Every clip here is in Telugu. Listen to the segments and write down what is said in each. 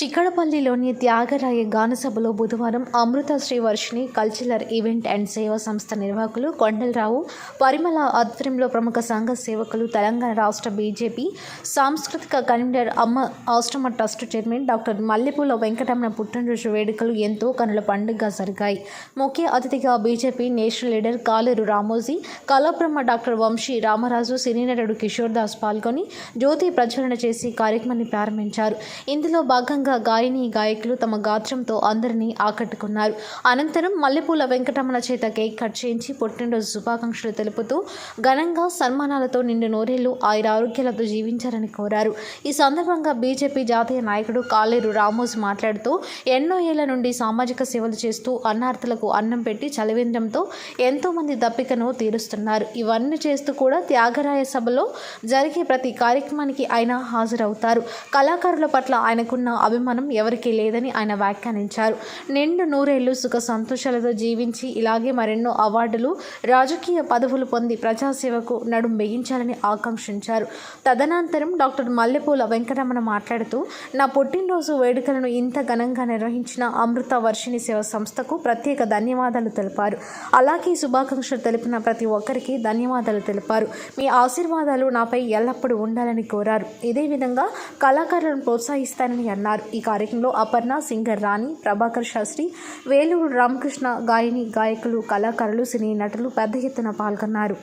చిక్కడపల్లిలోని త్యాగరాయ గానసభలో బుధవారం Amrutha Sri cultural event and సేవా సంస్థ నిర్వాహకులు కొండలరావు పరిమళ ఆధ్వర్యంలో ప్రముఖ సంఘ సేవకులు తెలంగాణ రాష్ట్ర బీజేపీ సాంస్కృతిక కన్వీనర్ అమ్మ ఆశ్రమ ట్రస్ట్ చైర్మన్ డాక్టర్ మల్లెపూల వెంకటరమణ పుట్టినరోజు వేడుకలు ఎంతో కనుల పండుగగా జరిగాయి. ముఖ్య అతిథిగా BJP national leader Kaleru Ramoji Kalabrahma doctor Vamshi Ramaraju సినీ నటుడు కిషోర్ దాస్ పాల్గొని జ్యోతి ప్రజ్వలన చేసి కార్యక్రమాన్ని ప్రారంభించారు. ఇందులో భాగంగా గాయని గాయకులు తమ గాత్రంతో అందరినీ ఆకట్టుకున్నారు. అనంతరం మల్లెపూల వెంకటరమణ చేత కేక్ కట్ చేయించి పుట్టినరోజు శుభాకాంక్షలు తెలుపుతూ ఘనంగా సన్మానాలతో నిండు నోరేళ్ళు ఆయుర ఆరోగ్యాలతో జీవించారని కోరారు. ఈ సందర్భంగా బీజేపీ జాతీయ నాయకుడు కాలేరు రామోజు మాట్లాడుతూ ఎన్నో ఏళ్ళ నుండి సామాజిక సేవలు చేస్తూ అన్నార్థులకు అన్నం పెట్టి చలివేంద్రంతో ఎంతోమంది దప్పికను తీరుస్తున్నారు. ఇవన్నీ చేస్తూ కూడా త్యాగరాయ సభలో జరిగే ప్రతి కార్యక్రమానికి ఆయన హాజరవుతారు. కళాకారుల పట్ల ఆయనకున్న అభిమానం ఎవరికీ లేదని ఆయన వ్యాఖ్యానించారు. నిండు నూరేళ్ళు సుఖ సంతోషాలతో జీవించి ఇలాగే మరెన్నో అవార్డులు రాజకీయ పదవులు పొంది ప్రజాసేవకు నడుం బిగించాలని ఆకాంక్షించారు. తదనంతరం డాక్టర్ మల్లెపూల వెంకటరమణ మాట్లాడుతూ నా పుట్టినరోజు వేడుకలను ఇంత ఘనంగా నిర్వహించిన అమృత వర్షిణి సేవ సంస్థకు ప్రత్యేక ధన్యవాదాలు తెలిపారు. అలాగే శుభాకాంక్షలు తెలిపిన ప్రతి ఒక్కరికి ధన్యవాదాలు తెలిపారు. మీ ఆశీర్వాదాలు నాపై ఎల్లప్పుడూ ఉండాలని కోరారు. ఇదే విధంగా కళాకారులను ప్రోత్సహిస్తానని అన్నారు. ఈ కార్యక్రమంలో అపర్ణ సింగర్ రాణి ప్రభాకర్ శాస్త్రి వేలూరు రామకృష్ణ గాయని గాయకులు కళాకారులు సినీ నటులు పెద్ద ఎత్తున పాల్గొన్నారు.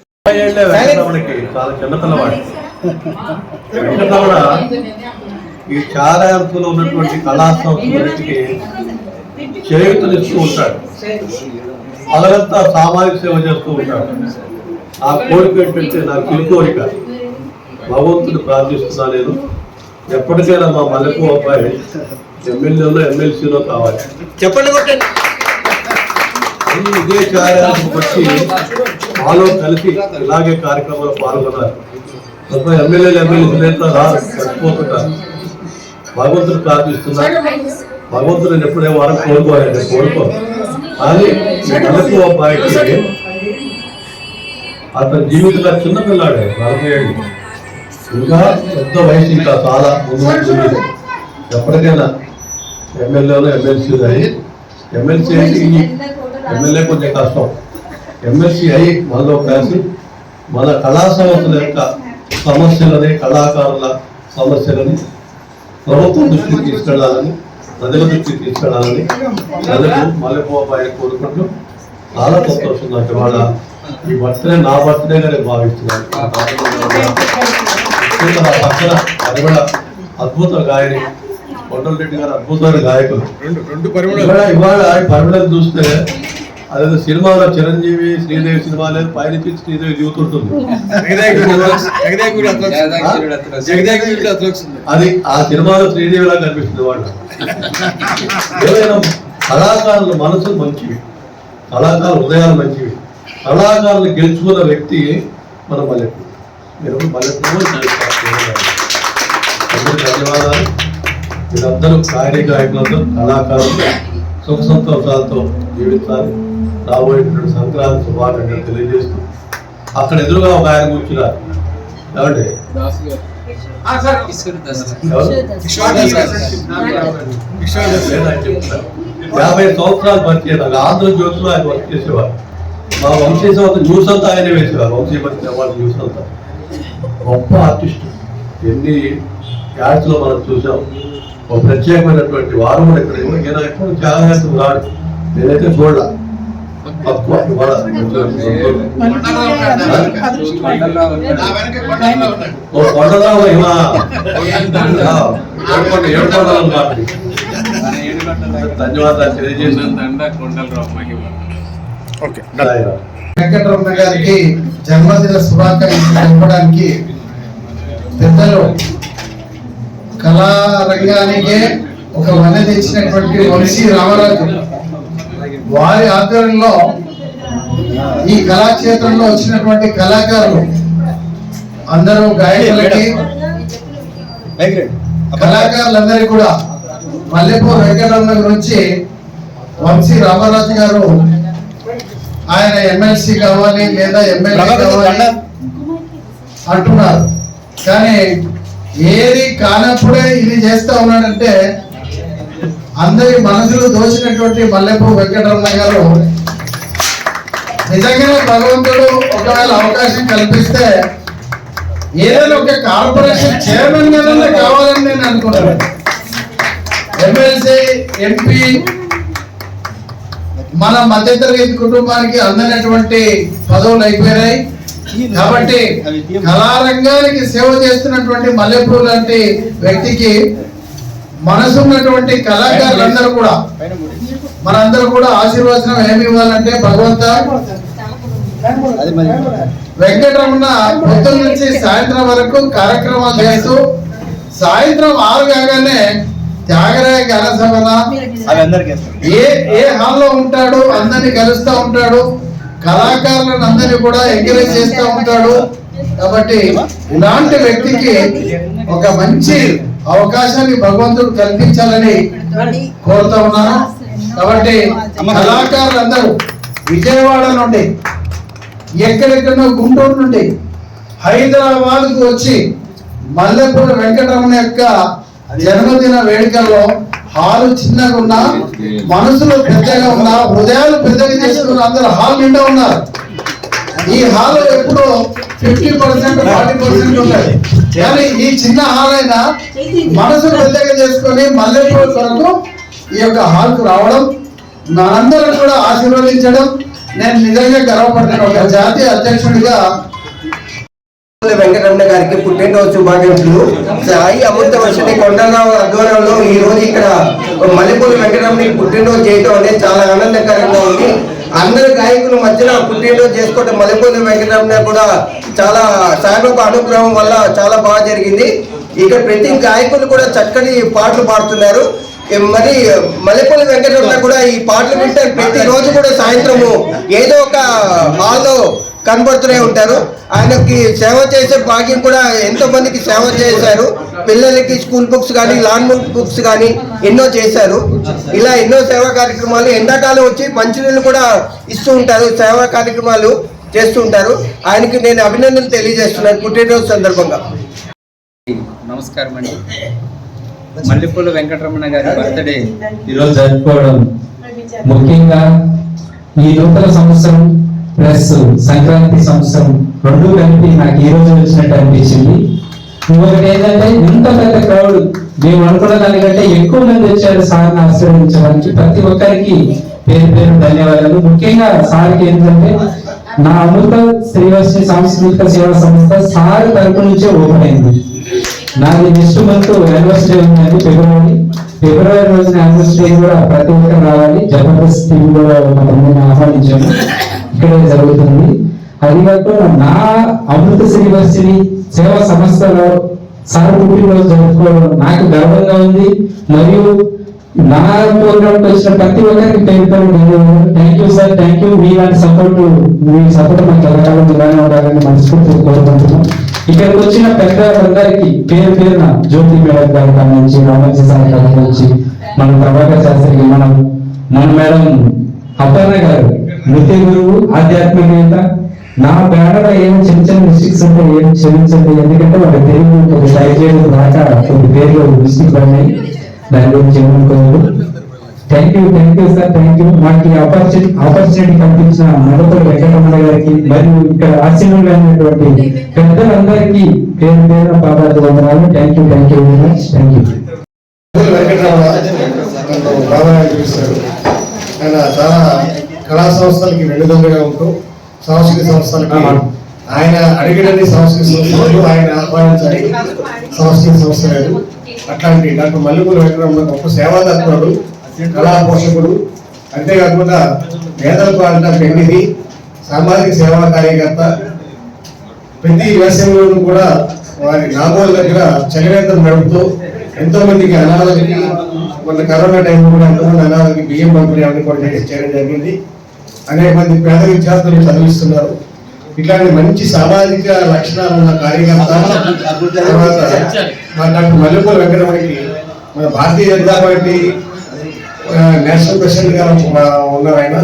ఈ చారాంతులో ఉన్నటువంటి కళా సంస్కృతికి చేయుతనిస్తూ ఉంటాడు. అలగంతా సామాజిక సేవ చేస్తూ ఉంటాడు. ఆ కోరిక ఏంటంటే నా పిలి కోరిక భగవంతుని ప్రార్థిస్తున్నా నేను. ఎప్పటికైనా మా మల్లెపూ అబ్బాయి ఎమ్మెల్యేలో ఎమ్మెల్సీలో కావాలి. చెప్పండి కొట్టండి ఇదే కార్యాలకు వచ్చి మాలో కలిసి ఇలాగే కార్యక్రమంలో పాల్గొన్నారు తప్ప ఎమ్మెల్యేలు ఎమ్మెల్యేలు చచ్చిపోతుంటారు భగవంతుడు ప్రార్థిస్తున్నారు భగవంతుడు నేను ఎప్పుడే వారం కోరుకోలేదు కోరుకోను కానీ ఈ నలుపు అబ్బాయికి అతని జీవితంలో చిన్న పిల్లాడే నలభై ఏళ్ళు. ఇంకా పెద్ద వయసు ఇంకా చాలా. ఎప్పటికైనా ఎమ్మెల్యేలో ఎమ్మెల్సీ అయ్యి ఎమ్మెల్సీ అయితే ఈ ఎమ్మెల్యే కొంచెం కష్టం. ఎమ్మెల్సీ అయి మనలో కలిసి మన కళా సంస్థల యొక్క సమస్యలని కళాకారుల సమస్యలని ప్రభుత్వం దృష్టికి తీసుకెళ్ళాలని ప్రజల దృష్టికి తీసుకెళ్ళాలని ప్రజలు మల్లెపోబాయి కోరుకుంటూ చాలా సంతోషం నాకు ఇవాళ ఈ బర్త్డే నా బర్త్డేగా నేను భావిస్తున్నాను. ముఖ్యంగా నా పక్కన అది కూడా అద్భుత గాయని. కొండల రెడ్డి గారు అద్భుతమైన గాయకులు. రెండు రెండు పరిమళ ఇవాళ పరిమళం చూస్తే అదేదో సినిమాలో చిరంజీవి శ్రీదేవి సినిమా లేదు పైనుంచి శ్రీదేవి దిగుతుంటుంది. అతను అది ఆ సినిమాలో శ్రీదేవిలా కనిపిస్తుంది వాళ్ళు ఏదైనా కళాకారుల మనసులు మంచివి. కళాకారుల హృదయాలు మంచివి. కళాకారులు గెలుచుకున్న వ్యక్తి మన మల్లెపూ మీరు మల్లెపూ అందరికీ ధన్యవాదాలు. మీరందరూ గాయని గాయకులతో కళాకారులు సుఖ సంతోషాలతో జీవించాలి. రాబోయేటువంటి సంక్రాంతి శుభాకాంక్షలు తెలియజేస్తూ అక్కడ ఎదురుగా ఒక ఆయన కూర్చున్నారు. ఏమండి. యాభై సంవత్సరాలు పరిచయం నాకు ఆంధ్రజ్యోతిలో ఆయన వర్క్ చేసేవారు. మా వంశీ సంవత్సరం న్యూస్ అంతా ఆయన వేసేవారు. వంశీపతి అవార్డు న్యూస్ అంతా. గొప్ప ఆర్టిస్ట్. ఎన్ని యాడ్స్లో మనం చూసాం. ఒక ప్రత్యేకమైనటువంటి వారు కూడా ఇక్కడ. ఈయన ఎప్పుడు త్యాగరాజు రాడు. నేనైతే చూడాల. తక్కువ ఓ కొండరావు కాబట్టి ధన్యవాదాలు తెలియజేసిన ఓకే వెంకటరమణ గారికి జన్మదిన శుభాకాంక్షలు తెలపడానికి పెద్దలు. కళారంగానికే ఒక వన తెచ్చినటువంటి వంశీ రామరాజు. వారి ఆధ్వర్యంలో ఈ కళాక్షేత్రంలో వచ్చినటువంటి కళాకారులు అందరూ గాయకులకి కళాకారులందరికీ కూడా మల్లెపూ వెంకటరమణ గురించి వంశీ రామరాజు గారు ఆయన ఎమ్మెల్సీ కావాలి లేదా ఎమ్మెల్యే కావాలి అంటున్నారు. కానీ ఏది కానప్పుడే ఇది చేస్తా ఉన్నాడంటే అందరి మనసులు దోచినటువంటి మల్లెపూ వెంకటరమణ గారు నిజంగానే భగవంతుడు ఒకవేళ అవకాశం కల్పిస్తే ఏదైనా ఒక కార్పొరేషన్ చైర్మన్ గానే కావాలని నేను అనుకున్నాను. ఎమ్మెల్సీ ఎంపీ మన మధ్యతరగతి కుటుంబానికి అందనటువంటి పదవులు అయిపోయినాయి. కాబట్టి కళారంగానికి సేవ చేస్తున్నటువంటి మల్లెపూర్ లాంటి వ్యక్తికి మనసు ఉన్నటువంటి కళాకారులందరూ కూడా మనందరూ కూడా ఆశీర్వచనం ఏమి ఇవ్వాలంటే భగవంత వెంకటరమణ పొద్దున్న నుంచి సాయంత్రం వరకు కార్యక్రమాలు చేస్తూ సాయంత్రం ఆరు కాగానే త్యాగరాయ ఘనసభన ఏ ఏ హాల్లో ఉంటాడు అందరిని కలుస్తూ ఉంటాడు కళాకారులను అందరినీ కూడా ఎంకరేజ్ చేస్తూ ఉంటాడు. కాబట్టి ఇలాంటి వ్యక్తికి ఒక మంచి అవకాశాన్ని భగవంతుడు కల్పించాలని కోరుతా ఉన్నాను. కాబట్టి కళాకారులందరూ విజయవాడ నుండి ఎక్కడెక్కడో గుంటూరు నుండి హైదరాబాద్కు వచ్చి మల్లెపూడి వెంకటరమణ యొక్క జన్మదిన వేడుకల్లో హాలు చిన్నగా ఉన్నా మనసులో పెద్దగా ఉన్నా హృదయాలు పెద్దగా చేసుకున్న అందరు హాల్ నిండా ఉన్నారు. ఈ హాల్ ఎప్పుడు ఫిఫ్టీ పర్సెంట్ ఫార్టీ పర్సెంట్ ఉన్నది కానీ ఈ చిన్న హాల్ అయినా మనసు పెద్దగా చేసుకొని మల్లెపూడి కొరకు ఈ యొక్క హాల్కు రావడం మనందరం కూడా ఆశీర్వదించడం నేను నిజంగా గర్వపడుతున్నాను ఒక జాతీయ అధ్యక్షుడిగా వెంకటరమణ గారికి పుట్టినరోజు శుభాకాంక్షలు. సాయి అమృత వర్షిణి కొండరావు ఆధ్వర్యంలో ఈ రోజు ఇక్కడ మల్లెపూలు వెంకటరమణకి పుట్టినరోజు చేయడం అనేది చాలా ఆనందకరంగా ఉంది. అందరు గాయకుల మధ్యన పుట్టినరోజు చేసుకోవడం మల్లెపూలు వెంకటరమణ కూడా చాలా సాయిబాబా అనుగ్రహం వల్ల చాలా బాగా జరిగింది. ఇక్కడ ప్రతి గాయకులు కూడా చక్కని పాటలు పాడుతున్నారు. మరి మల్లెపల్లి వెంకటరమణ కూడా ఈ పాటలు వింటే ప్రతి రోజు కూడా సాయంత్రము ఏదో ఒక హాల్లో కనబడుతూనే ఉంటారు. ఆయనకి సేవ చేసే భాగ్యం కూడా ఎంతో మందికి సేవ చేశారు. పిల్లలకి స్కూల్ బుక్స్ కానీ లాన్ బుక్స్ కానీ ఎన్నో చేశారు. ఇలా ఎన్నో సేవా కార్యక్రమాలు ఎండాకాలం వచ్చి మంచినీళ్ళు కూడా ఇస్తూ ఉంటారు. సేవా కార్యక్రమాలు చేస్తూ ఉంటారు. ఆయనకి నేను అభినందనలు తెలియజేస్తున్నాను పుట్టినరోజు సందర్భంగా. నమస్కారం అండి. మల్లెపూల వెంకటరమణ గారి బర్త్డే. ఈరోజు జరుపుకోవడం ముఖ్యంగా ఈ నూతన సంవత్సరం ప్లస్ సంక్రాంతి సంవత్సరం రెండు కలిపి నాకు ఈ రోజు వచ్చినట్టు అనిపించింది. ఇంకొకటి ఏంటంటే ఇంత పెద్ద క్రౌడ్ మేము అనుకున్న దానికంటే ఎక్కువ మంది వచ్చారు సార్ని ఆశీర్వదించడానికి. ప్రతి ఒక్కరికి పేరు పేరు ధన్యవాదాలు. ముఖ్యంగా సార్కి ఏంటంటే నా అమృత శ్రీవాసి సాంస్కృతిక సేవా సంస్థ సార్ తరపు నుంచే ఓపెన్ అయింది. నాది నెక్స్ట్ మంత్ యానివర్సరీ ఉందండి ఫిబ్రవరి. ఫిబ్రవరి రోజున యానివర్సరీ కూడా ప్రతి ఒక్కరు రావాలి. జబర్దస్త్ టీవీ కూడా కొంతమందిని ఆహ్వానించాము. ఇక్కడే జరుగుతుంది. అది కాకుండా నా అమృత శ్రీవర్సిని సేవా సంస్థలో సార్ పుట్టినరోజు జరుపుకోవడం నాకు గర్వంగా ఉంది. మరియు నా ప్రోగ్రామ్ వచ్చిన ప్రతి ఒక్కరికి పేరుతో నేను thank you sir thank you మీ లాంటి సపోర్ట్ మీ సపోర్ట్ మాకు ఎల్లకాలం ఇలానే ఉండాలని మనస్ఫూర్తిగా కోరుకుంటున్నాం. ఇక్కడికి వచ్చిన పెద్దలందరికీ పేరు పేరున జ్యోతి మేడం గారి కాడ నుంచి రామజీ సార్ గారి నుంచి మన ప్రభాకర్ శాస్త్రికి మనం మన మేడం అపర్ణ గారు నృత్య గురువు ఆధ్యాత్మికత నా బ్యానర్ ఏం చిన్న చిన్న మిస్టేక్స్ ఉంటే ఏం క్షమించండి? ఎందుకంటే వాళ్ళ తెలుగు కొద్ది టైప్ చేయడం దాకా కొన్ని పేర్లు మిస్టేక్ పడినాయి. దాని గురించి ఏమనుకోలేదు. Thank you thank you sir thank you మాకు ఆపర్చునిటీ ఆపర్చునిటీ కల్పించిన మరొకరు వెంకటరమణ గారికి మరియు ఇక్కడ ఆశీనులు అయినటువంటి పెద్దలందరికీ పేరు పేరు పాదాలు వందనాలు. Thank you thank you very much thank you Venkataramana నన్ను బాగా పిలుస్తాడు ఆయన చాలా సంస్థలకి వెన్నుదన్నుగా ఉంటూ సాంస్కృతిక సంస్థలకి ఆయన అడిగినన్ని సాంస్కృతిక సంస్థలు ఆయన ఆహ్వానించాలి. సాంస్కృతిక సంస్థ లేదు. అట్లాంటి డాక్టర్ మల్లెపూడి వెంకటరమణ గొప్ప సేవా తత్పరుడు కళా పోషకుడు. అంతేకాకుండా పేదల పాలిట పెన్నిధి సామాజిక సేవా కార్యకర్త. ప్రతి వేసవిలోనూ కూడా వారి నాగోల దగ్గర చలివేంద్రం నడుపుతూ ఎంతో మందికి అనాథలకి మన కరోనా టైంలో కూడా ఎంతో మంది అనాథలకి బియ్యం పంపిణీ అన్ని కూడా చేయడం జరిగింది. అనేక మంది పేద విద్యార్థులు చదివిస్తున్నారు. ఇట్లాంటి మంచి సామాజిక లక్షణాలు ఉన్న కార్యకర్త తర్వాత మన డాక్టర్ మల్లెపూల వెంకటరమణకి మన భారతీయ జనతా పార్టీ నేషనల్ ప్రెసిడెంట్గా ఉన్నారు ఆయన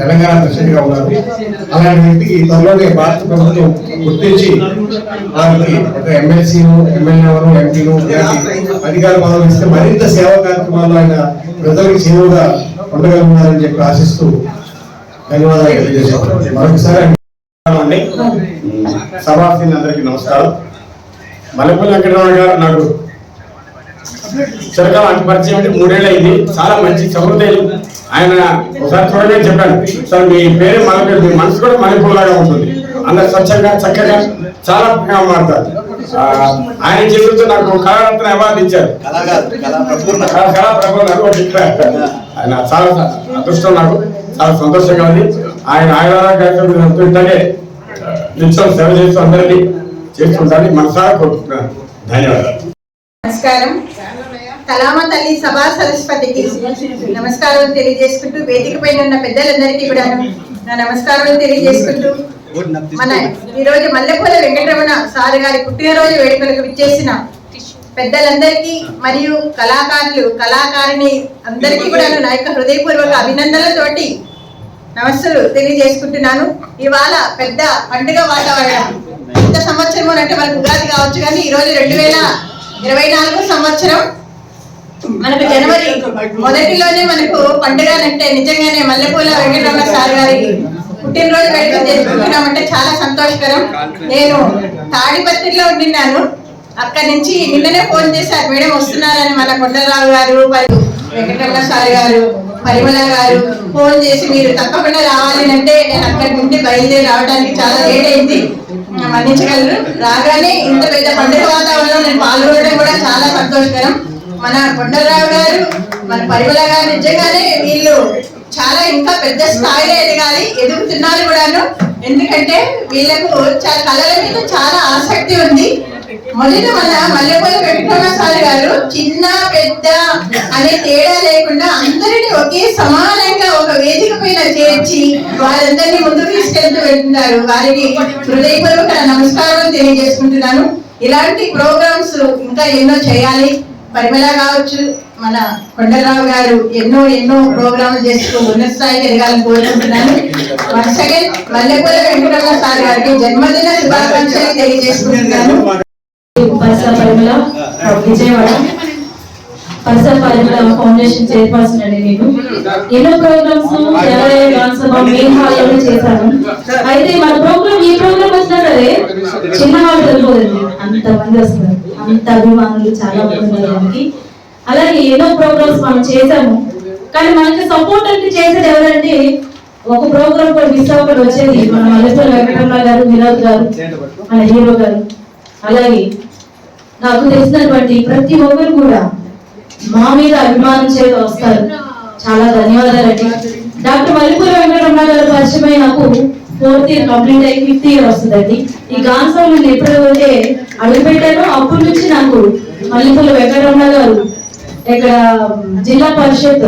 తెలంగాణ ప్రెసిడెంట్గా ఉన్నారు. అలాంటి వ్యక్తికి త్వరలోనే భారత ప్రభుత్వం గుర్తించి వారికి ఒక ఎమ్మెల్సీ ఎమ్మెల్యేలు ఎంపీలు అధికార పదవులు ఇస్తే మరింత సేవా కార్యక్రమాల్లో ఆయన ప్రజలకు సేవగా ఉండగలుగుతారని చెప్పి ఆశిస్తూ ధన్యవాదాలు తెలియజేస్తాను మరొకసారి అండి. సభాసీనులందరికీ నమస్కారం. మల్లెపల్లి వెంకటరమణ గారు నాకు చిరకాల అంటి పరిచయం అంటే మూడేళ్ళు అయింది చాలా మంచి సహృదయులు ఆయన ఒకసారి చూడగానే చెప్పాను. సార్ మీ పేరు పేరు మీ మనసు కూడా మల్లెపూల లాగా ఉంటుంది. అందరు స్వచ్ఛంగా చక్కగా చాలా మారుతారు. ఆ, ఆయన జీవితంతో నాకు కళారత్న అవార్డు ఇచ్చారు. కళా కళా ప్రబోధన ఒకటి ఇచ్చారు. ఆయన చాలా అదృష్టం నాకు. చాలా సంతోషంగా ఉంది. ఆయన ఆయన ఇట్లాగే నిత్యం సేవ చేస్తూ అందరినీ చేస్తుంటారని మనసారా కోరుకుంటున్నాను. ధన్యవాదాలు. నమస్కారం. కలామ తల్లి సభా సరస్వతికి నమస్కారం తెలియజేసుకుంటూ వేదిక పైన ఉన్న పెద్దలందరికీ కూడా నా నమస్కారం తెలియజేసుకుంటూ మన ఈరోజు మల్లెపూల వెంకటరమణ సార్ గారి పుట్టినరోజు వేడుకలకు విచ్చేసిన పెద్దలందరికీ మరియు కళాకారులు కళాకారిణి అందరికీ కూడా నా యొక్క హృదయపూర్వక అభినందనలతోటి నమస్సులు తెలియజేసుకుంటున్నాను. ఇవాళ పెద్ద పండుగ వాతావరణం. ఇంత సంవత్సరం అంటే మనకు ఉగాది కావచ్చు కానీ ఈ రోజు రెండు వేల ఇరవై నాలుగు సంవత్సరం. మనకు జనవరి మొదటిలోనే మనకు పండుగ అంటే నిజంగానే మల్లెపూల వెంకటరమణ సార్ గారి పుట్టినరోజు వేడుక చేసుకుంటున్నామంటే చాలా సంతోషకరం. నేను తాడిపత్రిలో ఉండిన్నాను అక్కడి నుంచి నిన్ననే ఫోన్ చేశారు మేడం వస్తున్నారని మన కొండరావు గారు వెంకటరమణ సార్ గారు పరిమళ గారు ఫోన్ చేసి మీరు తప్పకుండా రావాలి అంటే నేను అక్కడి నుండి బయలుదేరి రావడానికి చాలా లేట్ అయింది. మన్నించగలరు. రాగానే ఇంత పెద్ద పండుగ వాతావరణంలో నేను పాల్గొనడం కూడా చాలా సంతోషకరం. మన కొండలరావు గారు మన పరిమళ గారు నిజంగానే వీళ్ళు చాలా ఇంకా పెద్ద స్థాయిలో ఎదగాలి ఎదుగుతున్నారు కూడాను. ఎందుకంటే వీళ్ళకు చాలా కళల మీద చాలా ఆసక్తి ఉంది. మొదటి మన మల్లెపల్లి వెంకటరామస్వామి గారు చిన్న పెద్ద అనే తేడా లేకుండా అందరినీ ఒకే సమానంగా ఒక వేదిక పైన చేర్చి వారందరినీ ముందుకు తీసుకెళ్తూ వెళ్తున్నారు. వారికి హృదయపూర్వక నమస్కారం తెలియజేసుకుంటున్నాను. ఇలాంటి ప్రోగ్రామ్స్ ఇంకా ఎన్నో చేయాలి. పరిమళ కావచ్చు మన కొండరావు గారు ఎన్నో ఎన్నో ప్రోగ్రాంలు చేస్తూ ఉన్నత స్థాయికి ఎదగాలని కోరుకుంటున్నాను. Once again Mallepalli Venkataramana sir గారికి జన్మదిన శుభాకాంక్షలు తెలియజేసుకుంటున్నాను. పరిసర పరిమళ విజయవాడ. పరిసర పరిమళ ఫౌండేషన్ చైర్పర్సన్ అండి నేను. ఎన్నో ప్రోగ్రామ్స్ జనవరి గానసభ మెయిన్ హాల్లో చేశాను. అయితే మన ప్రోగ్రామ్ ఈ ప్రోగ్రామ్ వచ్చినా సరే చిన్న హాల్ సరిపోదండి అంత మంది వస్తారు అంత అభిమానులు చాలా మంది దానికి. అలాగే ఎన్నో ప్రోగ్రామ్స్ మనం చేశాము. కానీ మనకి సపోర్ట్ అంటే చేసేది ఎవరంటే ఒక ప్రోగ్రామ్ కూడా మిస్ అవ్వకుండా వచ్చేది మన మల్లెపల్లి వెంకటరమణ గారు వినోద్ గారు మన హీరో గారు. అలాగే నాకు తెలిసినటువంటి ప్రతి ఒక్కరు కూడా మా మీద అభిమానం చేత వస్తారు. చాలా ధన్యవాదాలండి డాక్టర్ మల్లిపూరి వెంకటరమణ గారు పరిచయమై నాకు ఫోర్త్ ఇయర్ కంప్లీట్ అయ్యి ఫిఫ్త్ ఇయర్ వస్తుందండి. ఈ గాన్సవ్ నేను ఎప్పుడైతే అడుగు పెట్టానో అప్పటి నుంచి నాకు మల్లిపూరి వెంకటరమణ గారు ఇక్కడ జిల్లా పరిషత్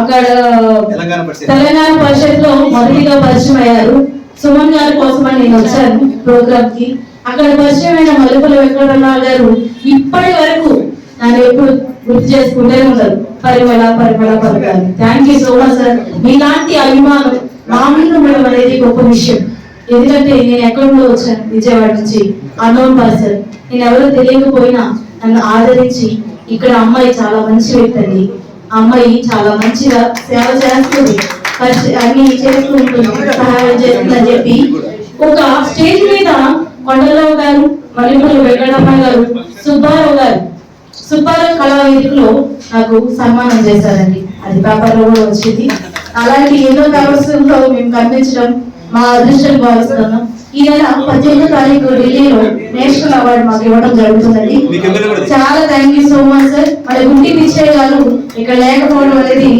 అక్కడ తెలంగాణ పరిషత్. లో మొదటిగా పరిచయం అయ్యారు. సుమన్ గారి కోసం నేను వచ్చాను ప్రోగ్రామ్కి అక్కడ పరిచయం మలుపుల మల్లిపల్లి వెంకటరమణ గారు ఇప్పటి వరకు నన్ను ఎప్పుడు గుర్తు చేసుకుంటే ఉంటారు Parimala Parimala Parimala. Thank you so much sir మీలాంటి అభిమానం మా మీద ఉండడం అనేది గొప్ప విషయం. ఎందుకంటే నేను ఎక్కడో వచ్చాను విజయవాడ నుంచి అన్నోన్ పర్సన్. నేను ఎవరో తెలియకపోయినా నన్ను ఆదరించి ఇక్కడ అమ్మాయి చాలా మంచి వ్యక్తి అండి. అమ్మాయి చాలా మంచిగా సేవ చేస్తుంది. అన్ని చేస్తూ ఉంటుంది సహాయం చేస్తుందని చెప్పి ఒక స్టేజ్ మీద కొండలరావు గారు మల్లెపల్లి వెంకటరమణ గారు సుబ్బారావు గారు సుబ్బారావు కళావేదికలో నాకు సన్మానం చేశారండి. అది పేపర్లో కూడా వచ్చింది. అలాంటి ఎన్నో కవర్స్లో మేము కనిపించడం మా అదృష్టం భావిస్తున్నాం. ఈ నెల పద్దెనిమిదో తారీఖు ఢిల్లీలో నేషనల్ అవార్డు మాకు ఇవ్వడం జరుగుతుందండి. చాలా thank you so much sir మరి గుంటి పిచ్చయ్య గారు ఇక్కడ లేకపోవడం అనేది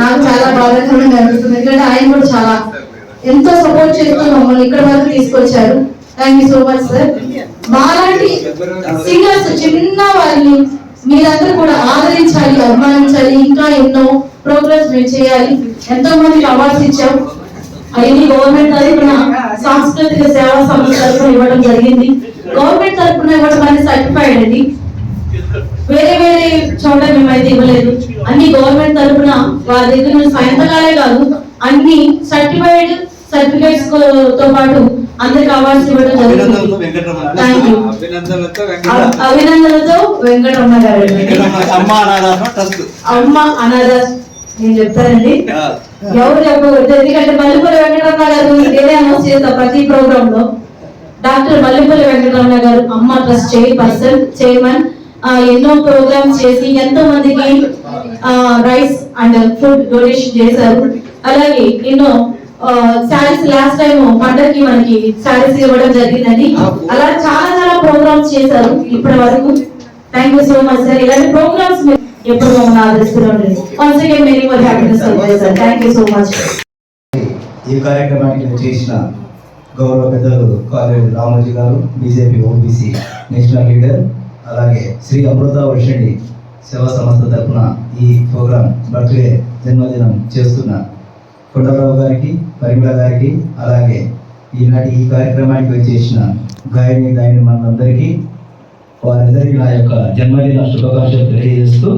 నాకు చాలా బాధాకరంగా అనిపిస్తుంది. ఎందుకంటే ఆయన కూడా చాలా ఎంతో సపోర్ట్ చేస్తూ మమ్మల్ని ఇక్కడ వరకు తీసుకొచ్చారు. Thank you so much sir మాలాంటి సింగర్స్ చిన్న వారిని మీరందరూ కూడా ఆదరించాలి అభిమానించాలి ఇంకా ఎన్నో ప్రోగ్రామ్స్ మేము చేయాలి. ఎంతో మందికి అవార్డ్స్ ఇచ్చాం అవన్నీ గవర్నమెంట్ తరఫున సాంస్కృతిక సేవా సంస్థ తరఫున ఇవ్వడం జరిగింది. గవర్నమెంట్ తరఫున ఇవ్వడం అనేది సర్టిఫైడ్ అండి. వేరే వేరే చోట మేమైతే ఇవ్వలేదు. అన్ని గవర్నమెంట్ తరఫున వారి దగ్గర సాయంత్రాలే కాదు అన్ని సర్టిఫైడ్ సర్టిఫికేట్స్తో పాటు అందరికి అవార్డ్స్ ఇవ్వడం జరుగుతుంది. అభినందనలతో వెంకటరమణ. గారు. అమ్మ అనాథ నేను చెప్తానండి. ఎవరు చెప్పకూడదు. ఎందుకంటే మల్లెపల్లి వెంకటరమణ గారు నేనే అనౌన్స్ చేస్తా ప్రతి ప్రోగ్రామ్లో డాక్టర్ మల్లెపల్లి వెంకటరమణ గారు అమ్మ ట్రస్ట్ చైర్పర్సన్ చైర్మన్. ఎన్నో ప్రోగ్రామ్స్ చేసి ఎంతో మందికి రైస్ అండ్ ఫుడ్ డొనేషన్ చేశారు. అలాగే ఎన్నో శారీస్ లాస్ట్ టైం పండగకి మనకి శారీస్ ఇవ్వడం జరిగిందండి. అలా చాలా చాలా ప్రోగ్రామ్స్ చేశారు ఇప్పటి వరకు. Thank you so much sir ఇలాంటి ప్రోగ్రామ్స్ ఎప్పుడు మమ్మల్ని ఆదరిస్తున్నాడు once again many more happiness sir thank you so much ఈ కార్యక్రమానికి చేసిన గౌరవ పెద్దలు కాలేజ్ రామోజీ గారు బీజేపీ ఓబీసీ నేషనల్ లీడర్ అలాగే శ్రీ అమృత వర్షిణి సేవా సంస్థ తరఫున ఈ ప్రోగ్రాం బర్త్డే జన్మదినం చేస్తున్న కొండలరావు గారికి పరిమళ గారికి అలాగే ఈనాటి ఈ కార్యక్రమానికి వచ్చేసిన గాయని గాయని మనందరికీ వారందరికీ నా యొక్క జన్మదిన శుభాకాంక్షలు తెలియజేస్తూ